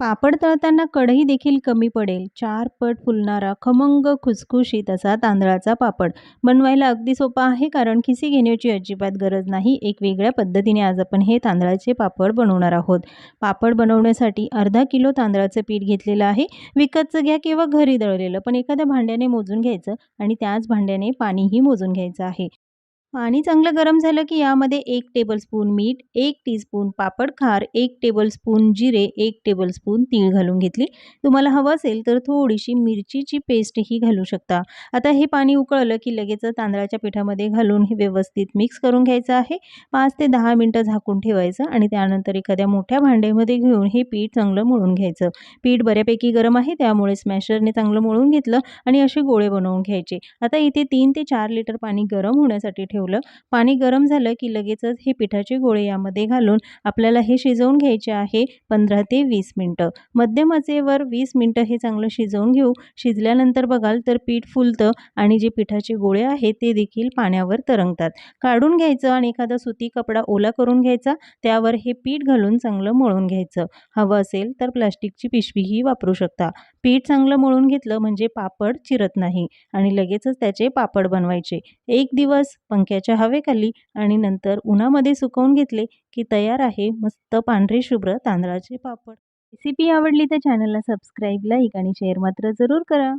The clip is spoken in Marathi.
पापड तळताना कढई देखील कमी पडेल. चार पट फुलणारा खमंग खुसखुशीत असा तांदळाचा पापड. बनवायला अगदी सोपा आहे कारण खिसी घेण्याची अजिबात गरज नाही. एक वेगळ्या पद्धतीने आज आपण हे तांदळाचे पापड बनवणार आहोत. पापड बनवण्यासाठी अर्धा किलो तांदळाचं पीठ घेतलेलं आहे. विकतचं घ्या किंवा घरी दळलेलं. पण एखाद्या भांड्याने मोजून घ्यायचं आणि त्याच भांड्याने पाणीही मोजून घ्यायचं आहे. पाणी चांगलं गरम झालं की यामध्ये एक टेबलस्पून मीठ एक टीस्पून पापड खार एक टेबलस्पून जिरे एक टेबलस्पून तीळ घालून घेतली. तुम्हाला हवं असेल तर थोडीशी मिरचीची पेस्टही घालू शकता. आता हे पाणी उकळलं की लगेच तांदळाच्या पिठामध्ये घालून हे व्यवस्थित मिक्स करून घ्यायचं आहे. पाच ते दहा मिनटं झाकून ठेवायचं आणि त्यानंतर एखाद्या मोठ्या भांड्यामध्ये घेऊन हे पीठ चांगलं मळून घ्यायचं. पीठ बऱ्यापैकी गरम आहे त्यामुळे स्मॅशरने चांगलं मळून घेतलं आणि असे गोळे बनवून घ्यायचे. आता इथे तीन ते चार लिटर पाणी गरम होण्यासाठी ठेवलं. पाणी गरम झालं की लगेचच हे पिठाचे गोळे यामध्ये घालून आपल्याला हे शिजवून घ्यायचे आहे पंधरा ते वीस मिनटं. मध्यमाचेवर वीस मिनटं हे चांगलं शिजवून घेऊ. शिजल्यानंतर बघाल तर पीठ फुलतं आणि जे पिठाचे गोळे आहेत ते देखील पाण्यावर तरंगतात. काढून घ्यायचं आणि एखादा सुती कपडा ओला करून घ्यायचा. त्यावर हे पीठ घालून चांगलं मळून घ्यायचं. हवं असेल तर प्लास्टिकची पिशवीही वापरू शकता. पीठ चांगलं मळून घेतलं म्हणजे पापड चिरत नाही आणि लगेचच त्याचे पापड बनवायचे. एक दिवस पंख्याच्या हवेखाली आणि नंतर उन्हामध्ये सुकवून घेतले की तयार आहे मस्त पांढरे शुभ्र तांदळाचे पापड. रेसिपी आवडली तर चॅनलला सबस्क्राईब लाईक आणि शेअर मात्र जरूर करा.